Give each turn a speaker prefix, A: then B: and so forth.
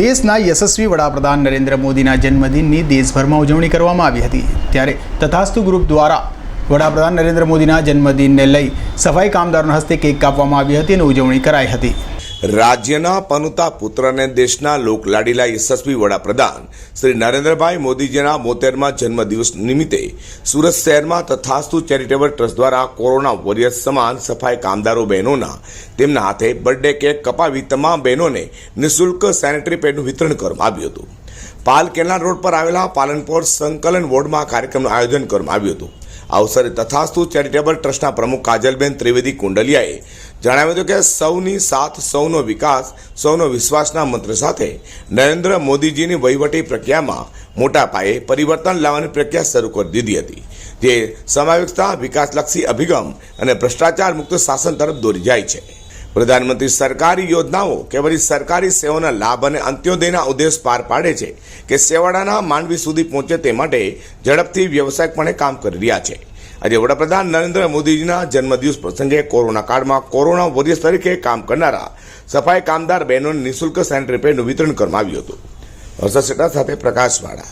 A: દેશના યશસ્વી વડાપ્રધાન નરેન્દ્ર મોદીના જન્મદિનની દેશભરમાં ઉજવણી કરવામાં આવી હતી. ત્યારે તથાસ્તુ ગ્રુપ દ્વારા વડાપ્રધાન નરેન્દ્ર મોદીના જન્મદિનને લઈ સફાઈ કામદારોના હસ્તે કેક કાપવામાં આવી હતી અને ઉજવણી કરાઈ હતી.
B: રાજ્યના પનુતા પુત્ર અને દેશના લોકલાડીલા યશસ્વી વડાપ્રધાન શ્રી નરેન્દ્રભાઈ મોદીજીના મોતેરમાં જન્મદિવસ નિમિત્તે સુરત શહેરમાં તથાસ્તુ ચેરિટેબલ ટ્રસ્ટ દ્વારા કોરોના વોરિયર્સ સમાન સફાઈ કામદારો બહેનોના તેમના હાથે બર્થડે કેક કપાવી તમામ બહેનોને નિઃશુલ્ક સેનેટરી પેડનું વિતરણ કરવામાં આવ્યું હતું. પાલ કેનાલ રોડ પર આવેલા પાલનપુર સંકલન વોર્ડમાં કાર્યક્રમનું આયોજન કરવામાં આવ્યું હતું. અવસરે તથાસ્તુ ચેરિટેબલ ટ્રસ્ટના પ્રમુખ કાજલબેન ત્રિવેદી કુંડલિયાએ જણાવ્યું હતું કે સૌની સાથ, સૌનો વિકાસ, સૌનો વિશ્વાસના મંત્ર સાથે નરેન્દ્ર મોદીજીની વહીવટી પ્રક્રિયામાં મોટા પાયે પરિવર્તન લાવવાની પ્રક્રિયા શરૂ કરી દીધી હતી, જે સમાવેશતા વિકાસલક્ષી અભિગમ અને ભ્રષ્ટાચાર મુક્ત શાસન તરફ દોરી જાય છે. પ્રધાનમંત્રી સરકારી યોજનાઓ કે વળી સરકારી સેવાના લાભ અને અંત્યોદયના ઉદ્દેશ પાર પાડે છે કે સેવાડાના માનવી સુધી પહોંચે તે માટે ઝડપથી વ્યવસાયિકપણે કામ કરી રહ્યા છે. આજે વડાપ્રધાન નરેન્દ્ર મોદીજીના જન્મદિવસ પ્રસંગે કોરોના કાળમાં કોરોના વોરિયર્સ તરીકે કામ કરનારા સફાઈ કામદાર બહેનોને નિઃશુલ્ક સેનિટરી પેડનું વિતરણ કરવામાં આવ્યું હતું. હર્ષદ શેઠા સાથે પ્રકાશવાળા